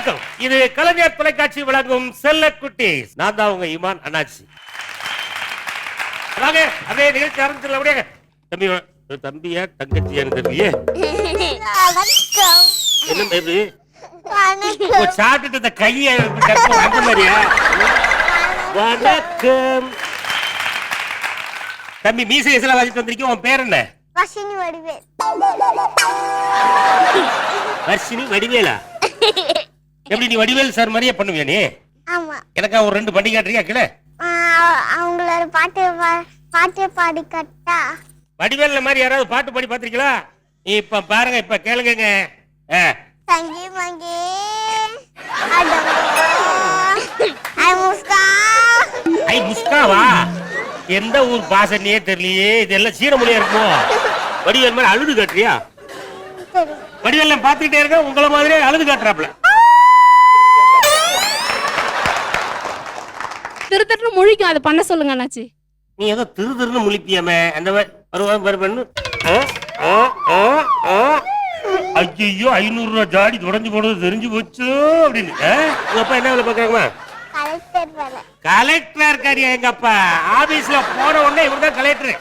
வணக்கம். இது கலைஞர் தொலைக்காட்சி வழங்கும் செல்லக்குட்டி நான் தான் உங்க இமான் அண்ணாச்சி. வாங்க அப்படியே நிகழ்ச்சி ஆரம்பிச்சிடல அப்படியே. தம்பி தம்பியா தங்கச்சியான்னு வணக்கம் என்ன பேரு? இந்த கையை அந்த மாதிரியா? வணக்கம். தம்பி மீசை எல்லாம் வச்சுட்டு வந்திருக்கீங்க? உன் பேர் என்ன? வடிவேல். வர்ஷினி வடிவேலா? எப்படி நீ வடிவேல் சார் மாதிரியே பண்ணுவியா நீ? ஆமா. எனக்கா ஒரு ரெண்டு பண்ணி காட்டுறியா கீழே? அவங்களோட பாட்டு பாட்டு பாடி கட்டா. வடிவேல்ல மாதிரி யாராவது பாட்டு பாடி பாத்திருக்கீங்களா இப்ப பாருங்க இப்ப கேளுங்க தங்கி மங்கி ஐ முஸ்கா. ஐ முஸ்காவா? எந்த ஊர் பாசனையே தெரியலையே இதெல்லாம் சீரமொழியா இருக்குமோ? வடிவேல் மாதிரி அழுது காட்டுறியா? வடிவேல் பாத்துக்கிட்டே இருக்கேன் உங்களை மாதிரியே அழுது காட்டுறாப்ல திரு திருன்னு முழிக்கும். அதை பண்ண சொல்லுங்க அண்ணாச்சி. நீ ஏதோ திரு திருன்னு முழிப்பியாமே. அந்த மாதிரி வருவா பாரு பண்ணு ஐயோ ஐநூறு ரூபா ஜாடி தொடஞ்சு போனது தெரிஞ்சு போச்சு அப்படின்னு. ஆ? உங்க அப்பா என்ன வேலை பாக்குறாங்கம்மா கலெக்டர் இருக்காரு எங்க அப்பா? ஆபீஸ்ல போன உடனே இவர் தான் கலெக்டர்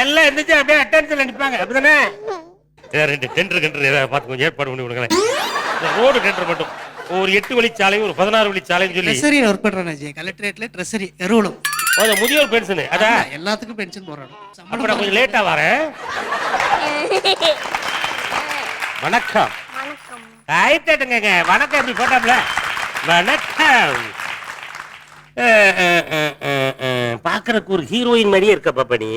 எல்லாம் இருந்துச்சு அப்படியே அட்டென்ஷன்ல நிப்பாங்க. அப்படிதானே? ரெண்டு டெண்டர் கெண்டர் ஏதாவது பார்த்து கொஞ்சம் ஏற்பாடு பண்ணி விடுங்களேன் இந்த ரோடு டெண்டர் மட்டும். ஒரு எட்டு வழிச்சாலை ஒரு பதினாறு வழிச்சாலைன்னு சொல்லி. ட்ரெஸரியில் ஒர்க் பண்றேன் அஜய் கலெக்டரேட்ல ட்ரெஸரி எருவலும் அந்த முதியோர் பென்ஷன் அதான். எல்லாத்துக்கும் பென்ஷன் போடுறோம் அப்ப நான் கொஞ்சம் லேட்டா வரேன். வணக்கம். வணக்கம். ஆயிட்டேட்டுங்க வணக்கம் எப்படி போட்டாப்ல வணக்கம். பாக்குறதுக்கு ஒரு ஹீரோயின் மாதிரியே இருக்க பாப்பா நீ.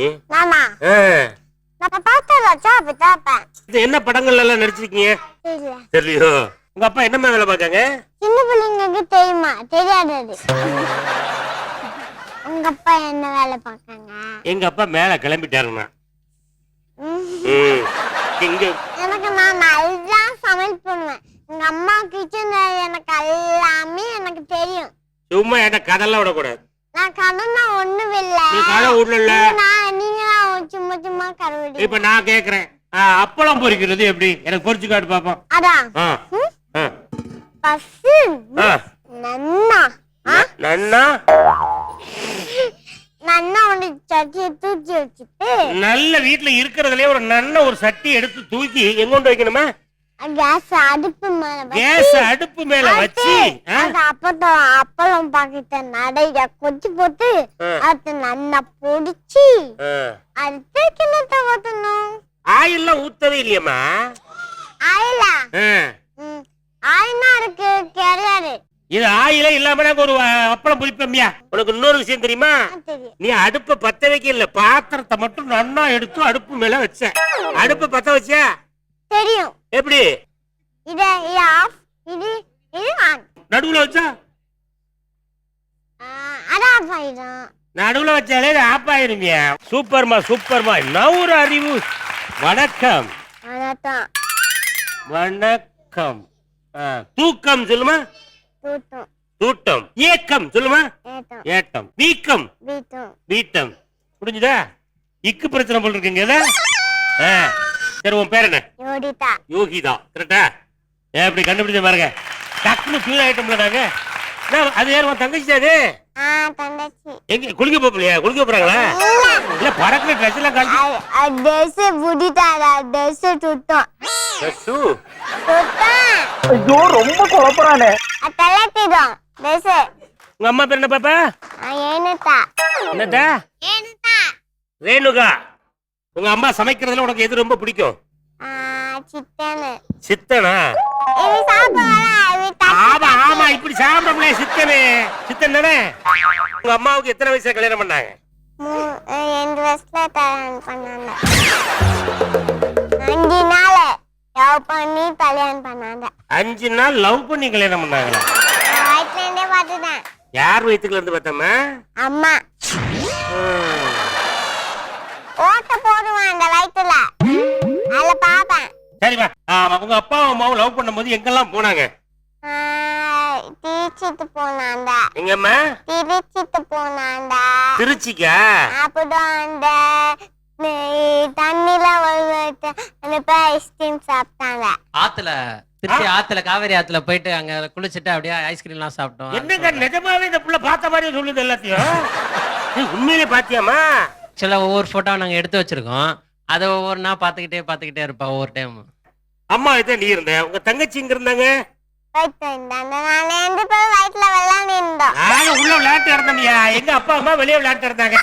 என்ன படங்கள்ல எல்லாம் நடிச்சிருக்கீங்க? தெரியல. தெரியும் உங்க அப்பா என்னம்மா வேலை பார்க்காங்க? சின்ன பிள்ளைங்களுக்கு தெரியுமா? தெரியாதது. உங்க அப்பா என்ன வேலை பார்க்காங்க? எங்க அப்பா மேல கிளம்பிட்டாருங்கண்ணா ம். ம். இங்க எனக்கு நான் நல்லா சமையல் பண்ணுவேன். எங்க அம்மா கிச்சன்ல எனக்கு எல்லாமே எனக்கு தெரியும். சும்மா என்ன கதெல்லாம் விடக்கூடாது. நான் கடனா ஒண்ணும் இல்ல நீ கதை விடல நான் நீங்க சும்மா சும்மா கருவடி. இப்ப நான் கேக்குறேன். அப்பளம் பொரிக்கிறது எப்படி? எனக்கு பொரிச்சு காட்டு பாப்போம். அதான். பசு. நன்னா? நன்னா? நன்னா ஒன்று சட்டியை தூக்கி வச்சுட்டு. நல்ல வீட்டுல இருக்கிறதுலயே ஒரு நல்ல ஒரு சட்டி எடுத்து தூக்கி எங்க கொண்டு வைக்கணுமா? கேஸ் அடுப்பு மேல கேஸ் அடுப்பு மேல வச்சு அப்பதான் அப்பளம் பாக்கிட்ட நடைய கொச்சு போட்டு. அது நல்லா பொடிச்சு. அடுத்து கிண்ணத்தை ஊத்தணும்? ஆயில்லாம் ஊத்தவே இல்லையம்மா. ஆயிலா? ஆயினா இருக்கு கிடையாது இது ஆயிலே இல்லாம நாங்க ஒரு அப்பளம் பொரிப்போம்யா உனக்கு இன்னொரு விஷயம் தெரியுமா? நீ அடுப்ப பத்த வைக்க இல்ல பாத்திரத்தை மட்டும் நன்னா எடுத்து அடுப்பு மேல வச்ச. அடுப்பு பத்த வச்சியா? தெரியும். எப்படி? இத ஆஃப் இது இது ஆன் நடுவுல வச்சா? அது ஆஃப் ஆயிடும். நடுவுல வச்சாலே இது ஆயிருமியா. சூப்பர்மா சூப்பர்மா. என்ன ஒரு அறிவு. வணக்கம். வணக்கம். ஆ, தூக்கம் சொல்லுமா? தூட்டும் தூட்டம். ஏக்கம் சொல்லுமா? ஏட்டும். வீக்கம். வீட்டும். புரிஞ்சுதா? இக்கு பிரச்சனை போல் இருக்குங்க சரி உன் பேர் என்ன? யோகிதா. கரெக்டா? ஏன் அப்படி கண்டுபிடிச்ச பாருங்க. டக்குனு ஃபீல் ஆயிட்டோம்ல நாங்க. அது யார்? உன் தங்கச்சி அது எங்க குளிக்க போகலையா? குளிக்க போறாங்களா? இல்ல பறக்கிற ட்ரெஸ் எல்லாம் கழட்டி ட்ரெஸ் புடிட்டாடா ட்ரெஸ் சுத்தம் ட்ரெஸ்ஸு சுத்தம் ஐயோ ரொம்ப குழப்பறானே. அதெல்லாம் ட்ரெஸ் உங்க அம்மா பேர் என்ன பாப்பா? ஏனுதா. என்னடா ஏனுதா. ரேணுகா. உங்க அம்மா சமைக்கிறதுல உனக்கு எது ரொம்ப பிடிக்கும்? சித்தனா? இது ஆமா ஆமா இப்படி சாப்பிட சித்தனு சித்தன். தானே உங்க அம்மாவுக்கு எத்தனை வயசுல கல்யாணம் பண்ணாங்க? ரெண்டு வருஷத்துல கல்யாணம் பண்ணாங்க. அஞ்சு நாள் லவ் பண்ணி கல்யாணம் பண்ணாங்க. அஞ்சு நாள் லவ் பண்ணி கல்யாணம் பண்ணாங்களா? நான் வயிற்றுல இருந்தே பார்த்துட்டேன். யார் வயிற்றுல இருந்து பார்த்தோமா அம்மா. ஓட்ட போடுவேன் அந்த வயிற்றுல அதுல பாப்பேன் சரிம்மா. ஆமா உங்க அப்பாவும் அம்மாவும் லவ் பண்ணும்போது எங்கெல்லாம் போனாங்க? திருச்சிட்டு போனாண்ட எங்கம்மா? திருச்சிட்டு போனாண்ட திருச்சிக்கா? அப்புறம் அந்த தண்ணில அந்த ஐஸ்கிரீம் சாப்பிட்டாங்க. ஆத்துல திருச்சி ஆத்துல காவேரி ஆத்துல போயிட்டு அங்க குளிச்சுட்டு அப்படியே ஐஸ்கிரீம்லாம் சாப்பிட்டோம். என்னங்க நிஜமாவே இந்த புள்ள பார்த்த மாதிரி சொல்லுது எல்லாத்தையும்? உண்மையிலே பாத்தியாமா சில ஒவ்வொரு போட்டோ நாங்க எடுத்து வச்சிருக்கோம். அதை ஒவ்வொரு நாள் பாத்துக்கிட்டே பாத்துக்கிட்டே இருப்பா ஒவ்வொரு டைம் அம்மா இதை நீ இருந்த உங்க தங்கச்சி இங்க இருந்தாங்க? நாங்க உள்ள விளையாட்டு இருந்தோம்யா எங்க அப்பா அம்மா வெளியே விளையாட்டு இருந்தாங்க?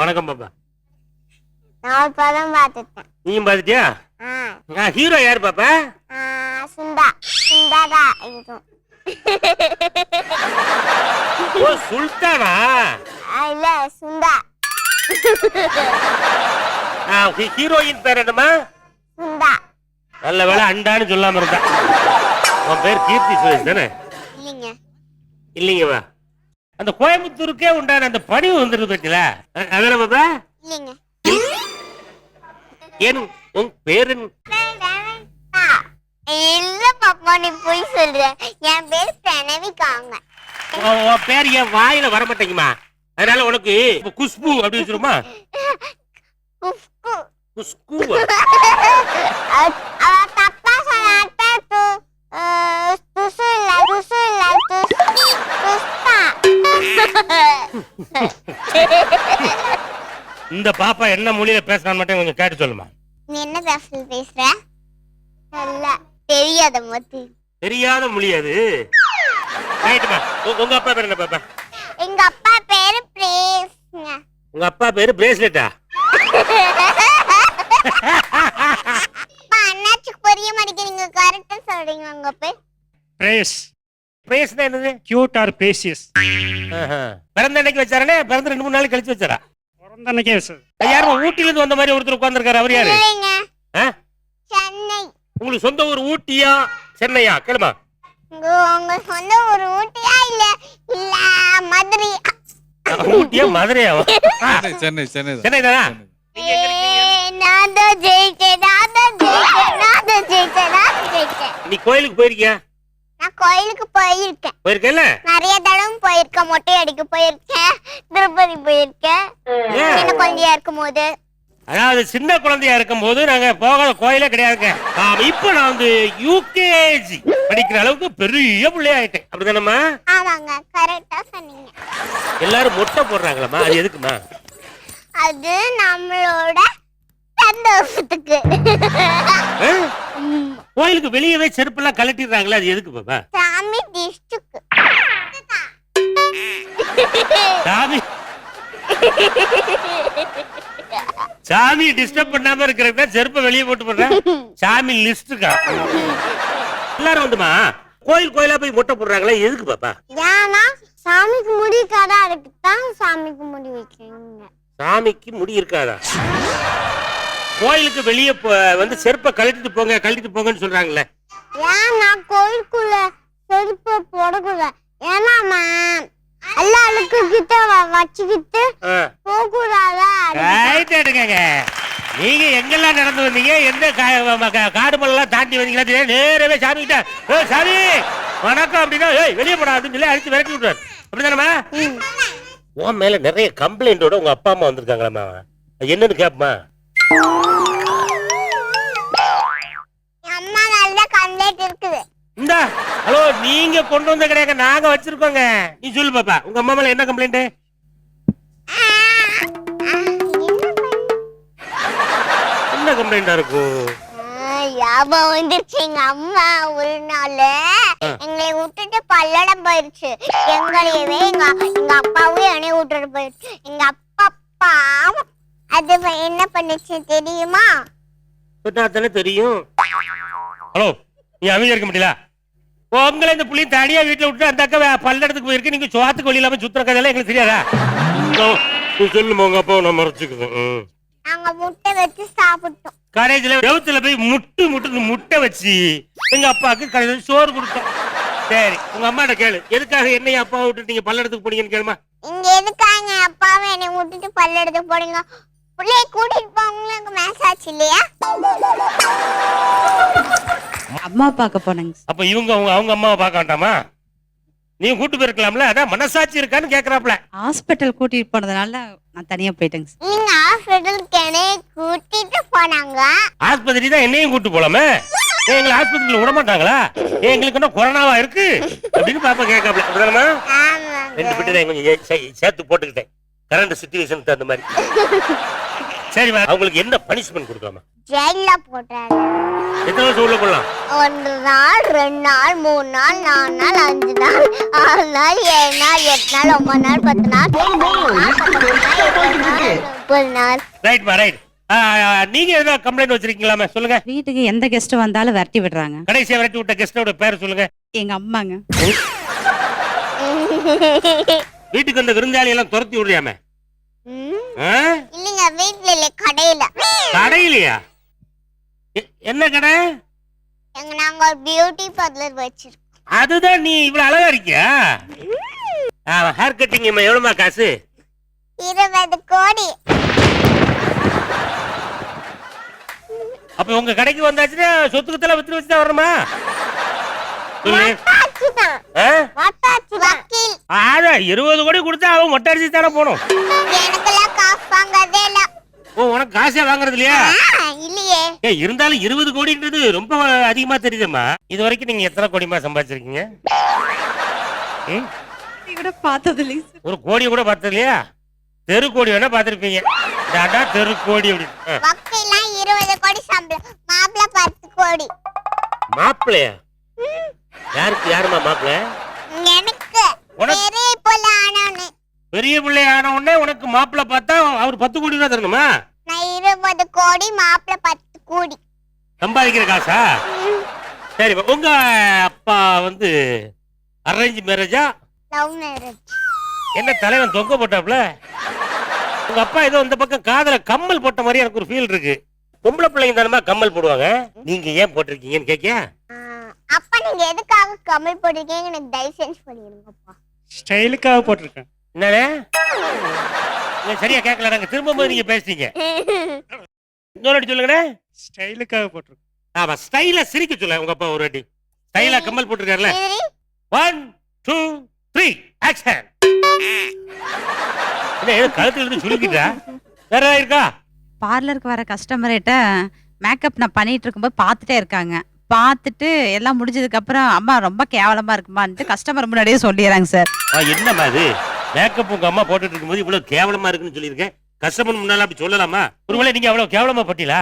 வணக்கம் பாப்பா. நான் படம் பார்த்துட்டேன். நீயும் பாத்துட்டியா ஆ. ஹீரோ யாரு பாப்பா? சுண்டாதா இருக்கும் ஓ சுல்தானா? இல்ல சுண்டா. ஹீரோயின் பேர் என்னமா நல்ல வேலை அண்டான்னு சொல்லாம இருந்தா. உன் பேர் கீர்த்தி சுரேஷ் தானே? இல்லைங்க. இல்லைங்க வா. அந்த கோயம்புத்தூருக்கே உண்டான அந்த பணிவு வந்துருக்கு பத்தில. அதான பாப்பா ஏன் உன் பேரு இல்ல பாப்பா நீ போய் சொல்ற. என் பேர் பிரணவிக்காங்க. உன் பேர் என் வாயில வர மாட்டேங்குமா அதனால உனக்கு குஷ்பு அப்படி வச்சிருமா து ஆ, துசு இல்ல துசு இல்ல துஸ் துஸ்தா இந்த பாப்பா என்ன மொழியில பேசுறான்னு மட்டும் கொஞ்சம் கேட்டு சொல்லுமா. நீ என்ன பேசல் பேசுற? இல்ல தெரியாத மொத்தி தெரியாத மொழி அது. ரைட்டுமா உங்க அப்பா பேர் என்ன பாப்பா? எங்க அப்பா பேரு பிரேஸ்ங்க. உங்க அப்பா பேரு பிரேஸ்லெட்டா? அண்ணாச்சுக்கு புரிய மாட்டேங்கிறீங்க கரெக்டா சொல்றீங்க உங்க பேர். பிரேஸ். பிரேஸ்னா என்னது? Cute or precious. பிறந்த அன்னைக்கு வச்சாரனே? பிறந்த ரெண்டு மூணு நாள் கழிச்சு வச்சாரா? யாரும்? ஊட்டில இருந்து வந்த மாதிரி ஒருத்தர் உட்கார்ந்திருக்காரு. அவர் யாரு? சென்னை. உங்களுக்கு சொந்த ஊர் ஊட்டியா சென்னையா? கேளுமா. உங்க சொந்த ஒரு ஊட்டியா இல்ல இல்ல மதுரை ஊட்டியா மதுரையா சென்னை சென்னை சென்னை தான். நான் தான் ஜெயிச்சேன் நான் தான் ஜெயிச்சேன் நான் தான் ஜெயிச்சேன் நான் தான் ஜெயிச்சேன். நீ கோயிலுக்கு போயிருக்கியா? நான் கோயிலுக்கு போயிருக்கேன். போயிருக்கல நிறைய தடவை போயிருக்கேன் மொட்டை அடிக்க போயிருக்கேன் திருப்பதி போயிருக்கேன்? சின்ன குழந்தையா இருக்கும் போது அதாவது சின்ன குழந்தையா இருக்கும் போது நாங்க போகாத கோயிலே கிடையாதுங்க. ஆமா, இப்ப நான் வந்து யூகேஜி படிக்கிற அளவுக்கு பெரிய பிள்ளை ஆயிட்டேன் அப்படிதானம்மா? ஆமாங்க கரெக்டா சொன்னீங்க. எல்லாரும் மொட்டை போடுறாங்களம்மா? அது எதுக்குமா அது நம்மளோட சந்தோஷத்துக்கு? கோயிலுக்கு வெளியவே செருப்பெல்லாம் கழட்டிடுறாங்களே அது எதுக்கு பாப்பா சாமி டிஸ்டுக்கு சாமி. சாமி டிஸ்டர்ப் பண்ணாம இருக்கிறதுக்கு தான் செருப்பை வெளியே போட்டு போடுறேன் சாமி லிஸ்டுக்கா? எல்லாரும் வந்துமா? கோயில் கோயிலா போய் மொட்டை போடுறாங்களே எதுக்கு பாப்பா ஏன்னா சாமிக்கு முடி கடை அதுக்கு தான் சாமிக்கு முடி வைக்கிறீங்க சாமிக்கு முடி இருக்காதா? கோயிலுக்கு வெளியே வந்து செருப்பை கழட்டிட்டு போங்க கழட்டிட்டு போங்கன்னு சொல்றாங்களே. ஏன்னா கோயிலுக்குள்ள செருப்பு போடக்கூடாது? ஏன்னா அழுக்கு கிட்ட வச்சுக்கிட்டு. போகக்கூடாதா? ரைட் எடுக்கங்க நீங்க எங்கெல்லாம் நடந்து வந்தீங்க? எந்த காடு மலைலாம் தாண்டி வந்தீங்களா? நேரவே சாமி கிட்ட சாமி வணக்கம் அப்படின்னா ஏய் வெளியே போடா அப்படின்னு சொல்லி அடிச்சு விரட்டி விட்டுறாரு அப்படிதானம்மா? உன் மேல நிறைய கம்ப்ளைண்டோட உங்க அப்பா அம்மா வந்திருக்காங்களாம்மா. அது என்னன்னு கேப்பமா? அம்மா நல்ல கம்ப்ளைண்ட் இருக்குது. இந்தா ஹலோ நீங்க கொண்டு வந்த கிடையாது நாங்க வச்சிருக்கோங்க. நீ சொல்லு பாப்பா உங்க அம்மா மேல என்ன கம்ப்ளைண்ட் என்ன கம்ப்ளைண்டா இருக்கும்? ஞாபகம் வந்துருச்சு எங்க அம்மா ஒரு நாள். எங்களை விட்டுட்டு பல்லடம் போயிருச்சு. எங்களையவே எங்க எங்க அப்பாவும் என்னைய விட்டுட்டு போயிருச்சு. எங்க அப்பா பாவம். அது என்ன பண்ணுச்சு தெரியுமா? சொன்னா தானே தெரியும். ஹலோ நீ அமைதியா இருக்க முடியல உங்களை இந்த புள்ளையும் தனியா வீட்டுல விட்டு அந்த அக்கா பல்லடத்துக்கு போயிருக்கு. நீங்க சுவாத்துக்கு வழி இல்லாம சுத்துற கதையெல்லாம் எங்களுக்கு தெரியாதா? ஓ, நீ சொல்லுமா உங்க அப்பா நான் மறைச்சுக்குது நாங்க முட்டை வச்சு சாப்பிட்டோம். காலேஜ்ல செவுத்துல போய் முட்டு முட்டு முட்டை வச்சு எங்க அப்பாவுக்கு கடைசில சோறு கொடுத்தோம். சரி உங்க அம்மாட்ட கேளு. எதுக்காக என்னைய அப்பா விட்டு நீங்க பல்லடத்துக்கு போனீங்கன்னு கேளுமா? இங்க எதுக்காங்க அப்பாவும் என்னை விட்டுட்டு பல்லடத்து போறீங்க பிள்ளைய கூட்டிட்டு போவங்களுக்கு மேட்ச் ஆச்சு இல்லையா? அம்மா பார்க்க போனேங்க. அப்ப இவங்க அவங்க அவங்க அம்மாவை பார்க்க வேண்டாமா? நீ கூட்டு போயிருக்கலாம்ல? அதான் மனசாட்சி இருக்கான்னு கேக்குறாப்ல. ஹாஸ்பிட்டல் கூட்டிட்டு போனதுனால நான் தனியா போயிட்டேங்க சார். நீங்க ஹாஸ்பிட்டலுக்கு என்னை கூட்டிட்டு போனாங்க. ஆஸ்பத்திரி தான் என்னையும் கூட்டு போலாமே? ஏன் எங்களை ஆஸ்பத்திரியில விட மாட்டாங்களா ஏன் எங்களுக்கு என்ன கொரோனாவா இருக்கு? அப்படின்னு பாப்பா கேட்காப்ல அப்படிதானமா ரெண்டு பிட்டு கொஞ்சம் ஏ- சே- சேர்த்து போட்டுக்கிட்டேன். கரண்ட் சுச்சுவேஷனுக்கு தகுந்த மாதிரி. சரி அவங்களுக்கு என்ன பனிஷ்மெண்ட் கொடுக்கலாமா? ஜெயில போட்டாரு. எத்தனை வருஷம் உள்ள போடலாம்? ஒரு நாள் ரெண்டு நாள் மூணு நாள் நாலு நாள் அஞ்சு நாள் ஆறு நாள் ஏழு நாள் எட்டு நாள் ஒன்பது நாள் பத்து நாள் முப்பது நாள் ரைட்மா ரைட் நீங்க ஏதாவது கம்ப்ளைண்ட் வச்சிருக்கீங்களாமே? சொல்லுங்க. வீட்டுக்கு எந்த கெஸ்ட் வந்தாலும் விரட்டி விடுறாங்க. கடைசியா விரட்டி விட்ட கெஸ்டோட பேர் சொல்லுங்க. எங்க அம்மாங்க. வீட்டுக்கு வந்த விருந்தாளி எல்லாம் துரத்தி விடுறியாமே? ம், ஆ? இல்லைங்க வீட்டுல இல்ல கடையில. கடையிலையா? என்ன கடை? எங்க நாங்க ஒரு பியூட்டி பார்லர் வச்சிருக்கோம். அதுதான் நீ இவ்வளவு அழகா இருக்கியா? ஹேர் கட்டிங் எவ்வளவுமா காசு? இருபது கோடி. அப்ப உங்க கடைக்கு வந்தாச்சுன்னா சொத்துக்கு தலை வித்து வரணுமா? வட்டாச்சுதான். வக்கீல். ஆனா இருபது கோடி கொடுத்தா அவன் மொட்டை அடிச்சு தானே ஓ உனக்கு காசே வாங்குறது இல்லையே? ஏ இருந்தாலும் இருபது கோடின்றது ரொம்ப அதிகமா தெரியுதும்மா. இது வரைக்கும் நீங்க எத்தனை கோடிமா சம்பாதிச்சிருக்கீங்க? ம்? கூட பார்த்தது இல்லைங்க சார் ஒரு கோடி கூட பார்த்தது இல்லையா தெரு கோடி வேணா பார்த்திருப்பீங்க. டாடா தெரு கோடி அப்படின்னு ஆ. வக்கீல்லாம் இருபது கோடி சம்பளம் மாப்பிள்ள பத்து கோடி. மாப்பிள்ளையா? யாருக்கு யாருமா மாப்பிள்ளை? எனக்கு. உனக்கு- பெரிய புள்ள ஆனவனு. பெரிய பிள்ளை ஆன உடனே உனக்கு மாப்பிள்ளை பார்த்தா அவர் பத்து கோடி ரூபா தரணுமா? நான் இருபது கோடி மாப்பிள்ள பத்து கோடி. சம்பாதிக்கிற காசா? சரி உங்க அப்பா வந்து அரேஞ்ச் மேரேஜா லவ் மேரேஜ் என்ன தலைவன் தொங்க போட்டாப்ல உங்க அப்பா ஏதோ இந்த பக்கம் காதுல கம்மல் போட்ட மாதிரி எனக்கு ஒரு ஃபீல் இருக்கு. பொம்பளை பிள்ளைங்க தானமா கம்மல் போடுவாங்க? நீங்க ஏன் போட்டிருக்கீங்கன்னு கேக்கியா? அப்பா நீங்க எதுக்காக கமல் போட்டிருக்கீங்க எனக்கு தயவு செஞ்சு பண்ணிருங்கப்பா ஸ்டைலுக்காக போட்டிருக்கேன். என்னடே சரியா கேட்கல நாங்க திரும்ப நீங்க பேசுறீங்க இன்னொரு வாட்டி சொல்லுங்கண்ணே. ஸ்டைலுக்காக போட்டிருக்கேன் ஆமா ஸ்டைலா சிரிக்க சொல்ல உங்க அப்பா ஒரு வாட்டி. ஸ்டைலா கம்மல் போட்டிருக்காருல்ல ஒன் டூ த்ரீ ஆக்ஷன் என்ன ஏதோ கழுத்துல இருந்து சுருக்கிட்டா? வேற ஏதாவது இருக்கா? பார்லருக்கு வர கஸ்டமர்கிட்ட மேக்கப் நான் பண்ணிட்டு இருக்கும்போது பார்த்துட்டே இருக்காங்க. பார்த்துட்டு எல்லாம் முடிஞ்சதுக்கு அப்புறம் அம்மா ரொம்ப கேவலமா இருக்குமான்ட்டு கஸ்டமர் முன்னாடியே சொல்லிடுறாங்க சார் என்னம்மா இது மேக்கப் உங்க அம்மா போட்டுட்டு இருக்கும்போது இவ்வளவு கேவலமா இருக்குன்னு சொல்லியிருக்கேன். கஸ்டமர் முன்னால அப்படி சொல்லலாமா? ஒருவேளை நீங்க அவ்வளவு கேவலமா பட்டீங்களா.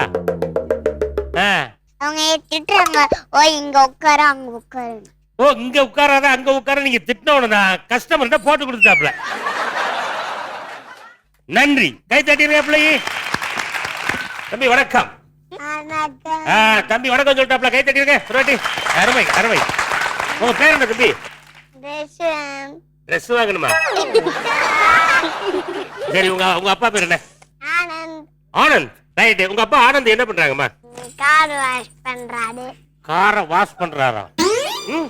அவங்க திட்டுறாங்க. ஓ இங்க உட்காரு அங்க உட்காரு. ஓ இங்க உட்காராத அங்க உட்கார நீங்க திட்டினவன தான் கஸ்டமர்கிட்ட போட்டு கொடுத்தாப்ல நன்றி. கை தட்டிருக்க பிள்ளை தம்பி வணக்கம். தம்பி வணக்கம் சொல்லிட்டாப்ல கை தட்டிருக்க ஒரு வாட்டி. அருமை அருமை. உங்க பேர் என்ன தம்பி? ட்ரெஸ் வாங்கணுமா? சரி உங்க உங்க அப்பா பேர் என்ன? ஆனந்த். ஆனந்த். ரைட் உங்க அப்பா ஆனந்த் என்ன பண்றாங்கம்மா? கார் வாஷ் பண்றாரு. காரை வாஷ் பண்றாராம் ம்.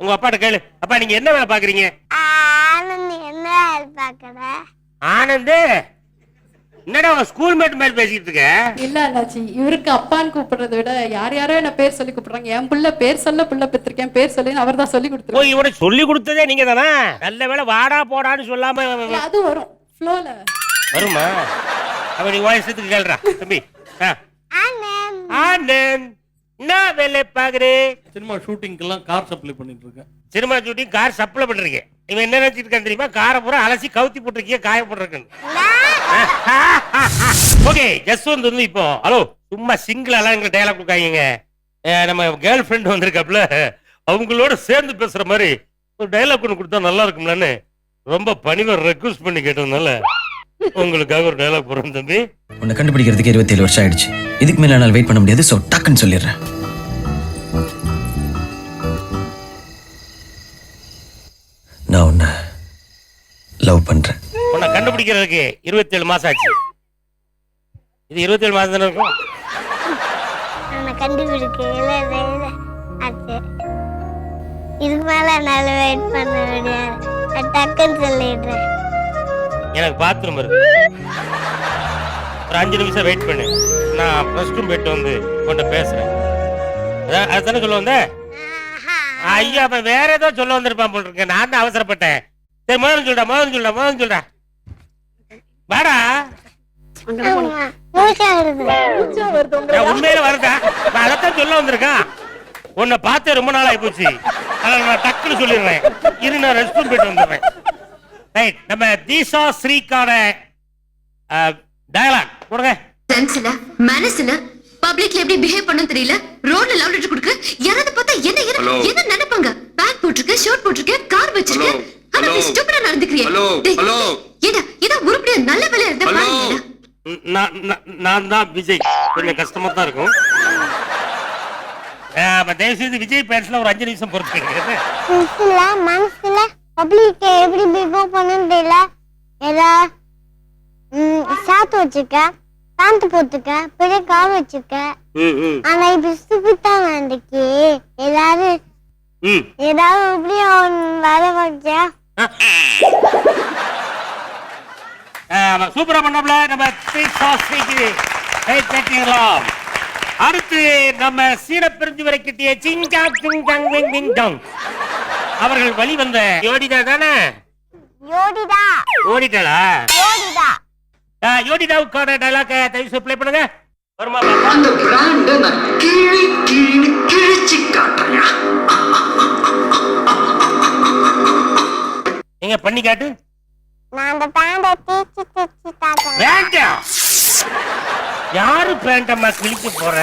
உங்க அப்பாட்ட கேளு. அப்பா நீங்க என்ன வேலை பாக்குறீங்க ஆனந்த் என்ன வேலை பாக்குற ஆனந்த்? என்னடா உன் ஸ்கூல் மேட் மேல் பேசிட்டு இருக்க? இல்ல அண்ணாச்சி இவருக்கு அப்பான்னு கூப்பிடுறதை விட யார் யாரோ என்ன பேர் சொல்லி கூப்பிடுறாங்க. என் புள்ள பேர் சொல்ல புள்ள பெற்றிருக்கேன். பேர் சொல்லி அவர் தான் சொல்லி ஓ கொடுத்துருவாங்க இவனை சொல்லி கொடுத்ததே நீங்க தானே நல்ல வேளை வாடா போடான்னு சொல்லாம அது வரும். ஃப்ளோல வருமா? அப்ப நீ வயசுக்கு கேள்றா தம்பி. ஆ. ஆனந்த். என்ன வேலை பாக்குறே சினிமா ஷூட்டிங்க்கெல்லாம் கார் சப்ளை பண்ணிட்டு இருக்கேன் சினிமா ஷூட்டிங் கார் சப்ளை பண்றீங்க இவன் என்ன நினைச்சிட்டு இருக்கான் தெரியுமா? காரை பூரா அலசி கவுத்தி போட்டிருக்கீங்க காய போட்டிருக்கேன். ஓகே ஜஸ்வந்த் வந்து இப்போ ஹலோ சும்மா சிங்கிள் எல்லாம் எங்க டயலாக் கொடுக்காங்க நம்ம கேர்ள் ஃப்ரெண்ட் வந்திருக்காப்ல அவங்களோட சேர்ந்து பேசுற மாதிரி ஒரு டயலாக் ஒன்று கொடுத்தா நல்லா இருக்கும்லன்னு. ரொம்ப பணிவர் ரெக்வஸ்ட் பண்ணி கேட்டதுனால உங்களுக்காக ஒரு டயலாக் போடுறேன் தம்பி. உன்னை கண்டுபிடிக்கிறதுக்கு இருபத்தேழு வருஷம் ஆயிடுச்சு. இதுக்கு மேல என்னால் வெயிட் பண்ண முடியாது ஸோ டக்குன்னு சொல்லிடுறேன். நான் உன்னை லவ் பண்றேன். உன்னை கண்டுபிடிக்கிறதுக்கு இருபத்தேழு மாசம் ஆச்சு. இது இருபத்தேழு மாசம் தானே இருக்கும்? உன்னை ஆச்சு இதுக்கு மேல என்னால வெயிட் பண்ண முடியாது. டக்குன்னு சொல்லிடுறேன் எனக்கு பாத்ரூம் இருக்கு. ஒரு அஞ்சு நிமிஷம் வெயிட் பண்ணு. நான் ப்ளஸ் டூ போயிட்டு வந்து உன்கிட்ட பேசுறேன். அதுதானே சொல்ல வந்த? ஆஹா. ஐயோ அப்ப வேற ஏதோ சொல்ல வந்திருப்பான் போல் இருக்கு. நான் தான் அவசரப்பட்டேன். சரி முதல்ல சொல்றா முதல்ல சொல்றா முதல்ல சொல்றா. வாடா. உண்மையில வரதா அதைத்தான் சொல்ல வந்திருக்கான். உன்னை பார்த்து ரொம்ப நாள் ஆகி போச்சு. அதனால நான் டக்குன்னு சொல்லிடுறேன். இரு நான் ரெஸ்ட் ரூம் போயிட்டு வந்துடுறேன். ரைட் நம்ம தீசா ஸ்ரீக்கான டயலாக் கொடுங்க சென்ஸ் இல்ல மேனஸ் இல்ல பப்ளிக்ல எப்படி பிஹேவ் பண்ண தெரியல? ரோட்ல லவ் லெட்டர் கொடுக்க. யாராவது பார்த்தா என்ன என்ன என்ன நினைப்பாங்க? பேக் போட்டிருக்க ஷர்ட் போட்டிருக்க கார் வச்சிருக்க. ஆனா நீ ஸ்டூபிடா நடந்துக்கிறியே டேய், ஏடா ஏதா உருப்படியா நல்ல வேலையா இருந்தா பாருங்கடா ம், நான் நான்- நான் தான் விஜய். கொஞ்சம் கஷ்டமா தான் இருக்கும். தயவு செய்து விஜய் பேன்ஸ்ல ஒரு அஞ்சு நிமிஷம் பொறுத்துக்கிட்டு மனசுல பப்ளிக் எப்படி பிஹேவ் பண்ணணும் தெரியல. ஏதா சாத்து வச்சிருக்க பேண்ட் போட்டுக்க பெரிய கார் வச்சிருக்க. ஆனா இப்ப சுப்பித்தான் வந்துக்கு ஏதாவது ஏதாவது எப்படி அவன் வர வச்சா ஆமா, சூப்பரா பண்ணாப்ல நம்ம தீசா ஸ்ரீக்கு கை தட்டிடலாம் அடுத்து நம்ம சீன பிரிஞ்சு வரை கிட்டிய சிங்கா சிங்காங் டாங் அவர்கள் வழி வந்த யோடிதா தானே? யோடிதா. ஓடிட்டாளா? யோடிதா. ஆ, யோடிதாவுக்கான டைலாக் தயவு ப்ளே பண்ணுங்க. வருமா? அந்த பிராண்ட நான் கிழி கிழி கிழிச்சு காட்டுறேன் நீங்க பண்ணி காட்டு. நான் அந்த தேய்ச்சி தாத்தேன் வேண்டாம். யாரு பேண்டம்மா கிழிக்க போற?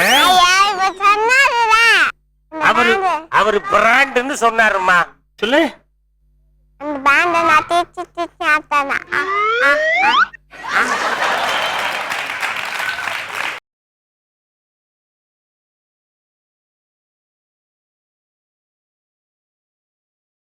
அவரு அவரு பிராண்டுன்னு சொன்னாருமா சொல்லு. அந்த பேண்டை நான் தேய்ச்சி தேய்ச்சி ஆத்தானா?